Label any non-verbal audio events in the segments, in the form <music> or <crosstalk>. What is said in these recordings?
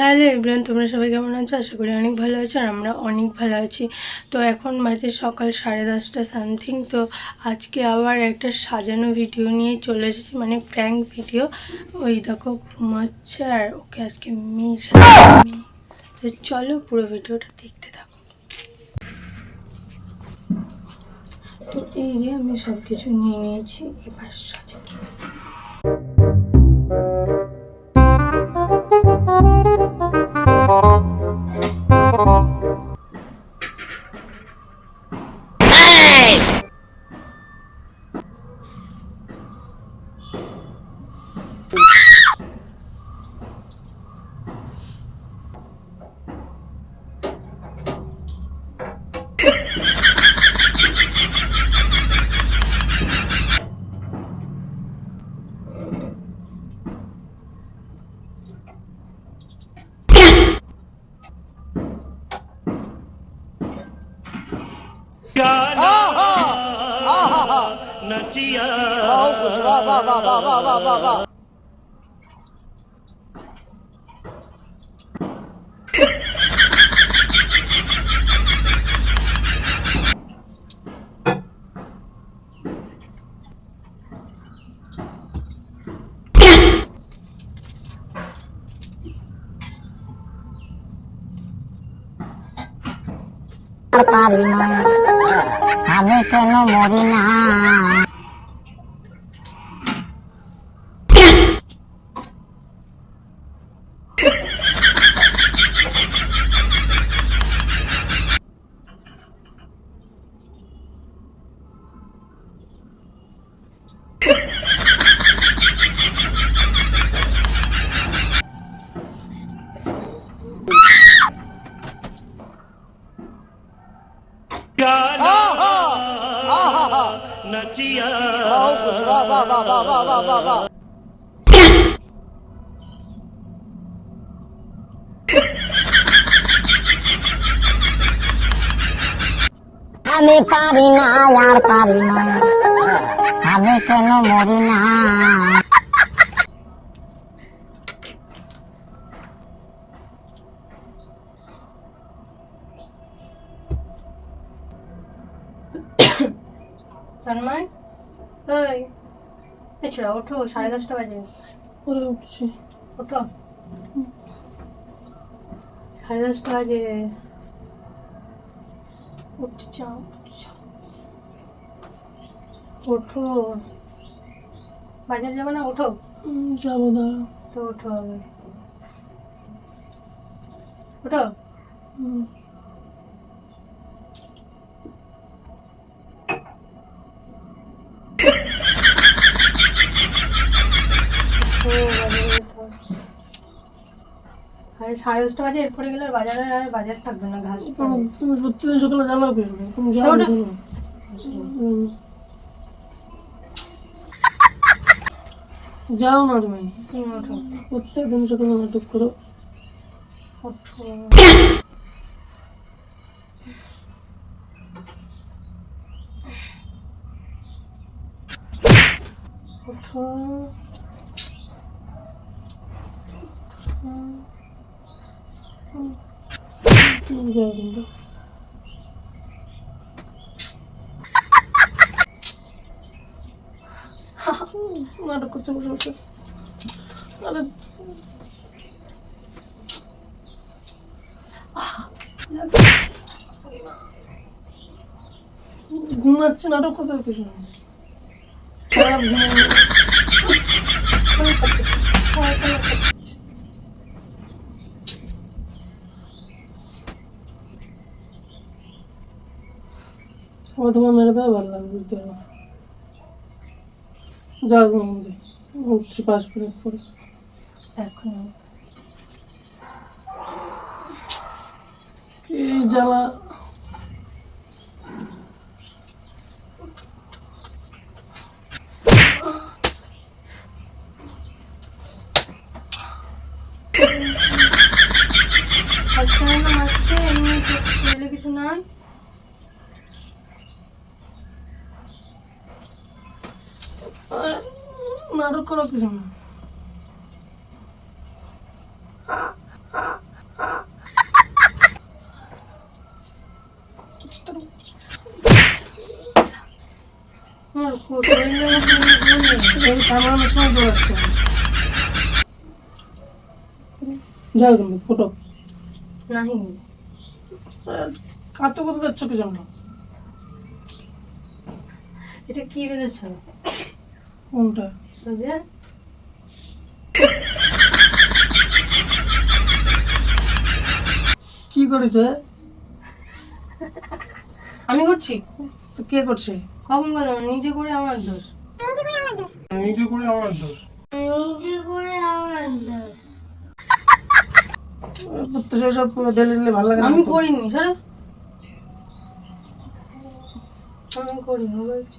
Hello Ibrahim তোমরা সবাই কেমন আছো? আশা করি অনেক ভালো আছো আর আমরা অনেক ভালো আছি। তো এখন বাজে সকাল সাড়ে দশটা সামথিং তো আজকে আবার একটা সাজানো ভিডিও নিয়ে চলে এসেছি মানে প্র্যাঙ্ক ভিডিও ওই দেখো, ঘুমাচ্ছে আর ওকে আজকে মেয়ে সাজানো তো চলো পুরো ভিডিওটা দেখতে থাকো। তো এই যে আমি সব কিছু নিয়ে নিয়েছি, এবার Ha ha ha! সাজাবো পারি না আমি কেন মরি না? আমি পারি না আর পারি না। আমি কেন মরি না? <coughs> তন্ময়? ওই এছাড়া ওঠো সাড়ে দশটা বাজে। উঠছি। ওঠো। সাড়ে দশটা বাজে। উঠতে চাও ওঠো। বাজার যাবে না? ওঠো। যাব দাঁড়া তো ওঠো আগে। ওঠো? হুম, ও, বাজারে যেতে হবে। আরে সাড়ে দশটা বাজে এরপরে গেলে বাজারে আর বাজার থাকবে না ঘাস। তুমি- প্রত্যেকদিন সকালে জ্বালাও কেন তুমি? হুম। যাও না তুমি তুমি প্রত্যেক দিন সকালে নাটক করো ওঠো ওঠো হুম, যাও কিন্তু নাটক করছে বসে বসে আরে ঘুমাচ্ছে নাটক করতে কিছু না খারাপ ঘুমানো সবাই তোমার মেরে দেওয়া ভালো লাগবে বুঝতে পারো যাও উঠছি পাঁচ মিনিট পরে এখন। কি জ্বালা। এমনি কিছু নাই। কোনো কিছু না। যাও তুমি ফটো। নাহি। কাতো বলতে যাচ্ছ কি জন্য? এটা কি বেঁধেছ? কোনটা? কি করেছে? আমি করছি। তো কে করছে? কখন নিজে করে আমার দোষ। নিজে করে আমার দোষ। নিজে করে আমার দোষ। তো সেসব ডেলি ডেলি ভালো লাগে না আমি করিনি সরো আমি করিনি বলছি।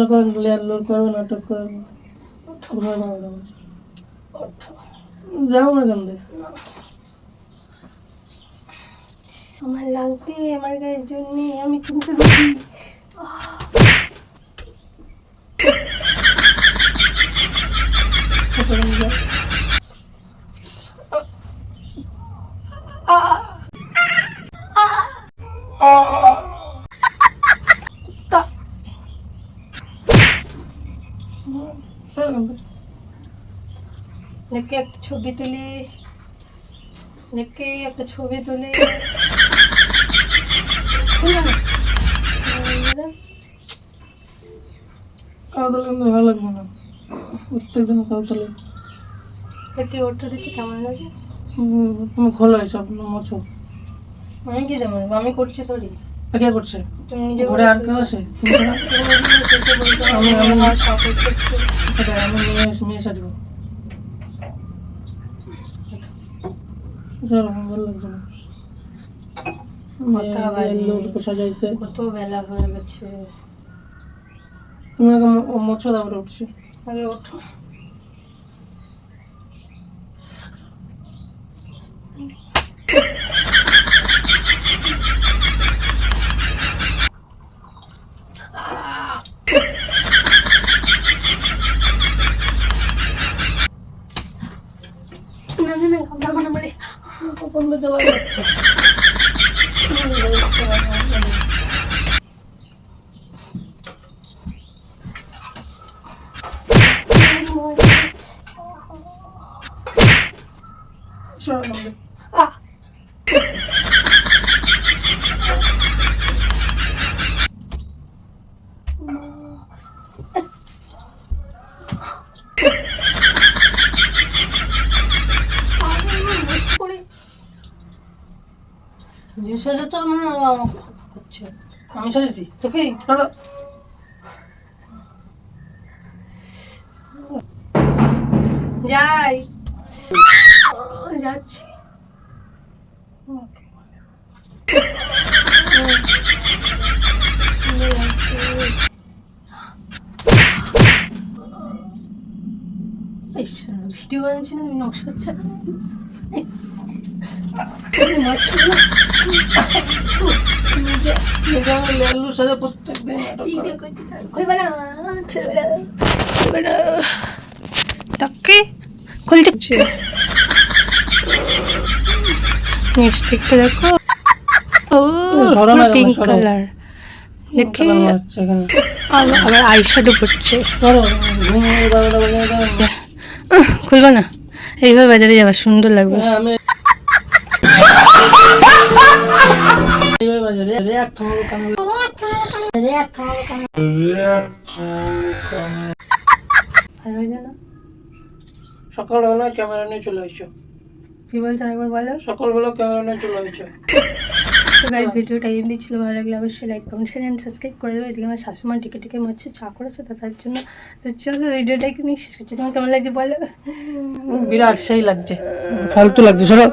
সকাল লোড করবে নাটক করবে যাও না কেন আমার লাগবে আমার গায়ের জন্য আমি কিন্তু রুগী। দেখে একটা ছবি তুলি। দেখে একটা ছবি তুলি। কিন্তু ভালো লাগবে না। প্রত্যেকদিন দেখে দেখি কেমন লাগে। তুমি খোলো এইসব মোছো? আমি কি দেবো? আমি করছি তোরই। কে করছে? তুমি নিজে ঘরে আর কেউ আছে? আমি আমি আমার শখ হচ্ছে। আমি নিয়ে এসে নিয়ে চলো ভালো লাগছে না। কটা বাজে? লোক সাজাইছে। কত বেলা হয়ে গেছে। তুমি আগে ম- ও উঠছি। আগে ওঠো। না না না ঘামড়াবো না মানে কখন থেকে লাগাচ্ছে যে সাজাতে আমার আমাকে ফাঁকা করছে আমি সাজেছি তোকে যাই যাচ্ছি। ভিডিও বানাচ্ছি না তুমি নকশা করছ? এই, লিপস্টিকটা দেখো। ও পিঙ্ক। কালার দেখে। আবার আইশ্যাডো পড়ছে। খুলবে না। এইভাবে বাজারে যাবা সুন্দর লাগবে। হ্যাঁ, সকালবেলা ক্যামেরা নিয়ে চলে আসছো। কি বলছো আরেকবার বলো? সকালবেলা কেমন চলে হয়েছে তো গাইজ ভিডিওটা এই দিচ্ছিল ভালো লাগলে অবশ্যই like comment share and subscribe করে দেবো। এদিকে আমার শাশুমা টিকে টিকে মরছে চা করেছে তো তার জন্য তো চলো ভিডিওটা এখানে শেষ করছি। তোমার কেমন লাগছে বলো? বিরাট সেই লাগছে। ফালতু লাগছে চলো